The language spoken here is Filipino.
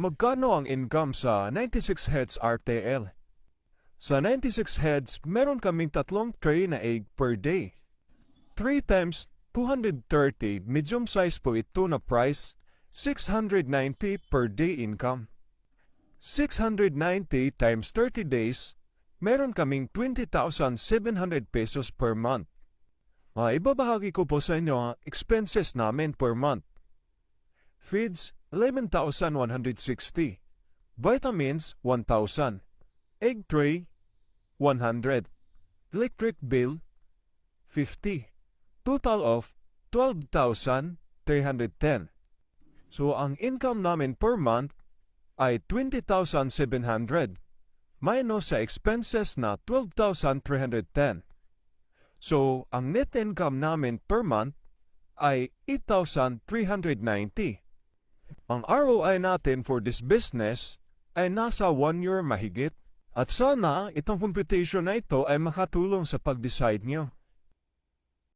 Magkano ang income sa 96 heads RTL? Sa 96 heads, meron kaming tatlong tray na egg per day. 3 times 230, medium size po ito na price, 690 per day income. 690 times 30 days, meron kaming 20,700 pesos per month. Ah, ibabahagi ko po sa inyo ang expenses namin per month. Feeds, 11,160. Vitamins, 1,000. Egg tray, 100. Electric bill, 50. Total of 12,310. So, ang income namin per month ay 20,700 minus sa expenses na 12,310. So, ang net income namin per month ay 8,390. Ang ROI natin for this business ay nasa 1 year mahigit. At sana itong computation na ito ay makatulong sa pag-decide nyo.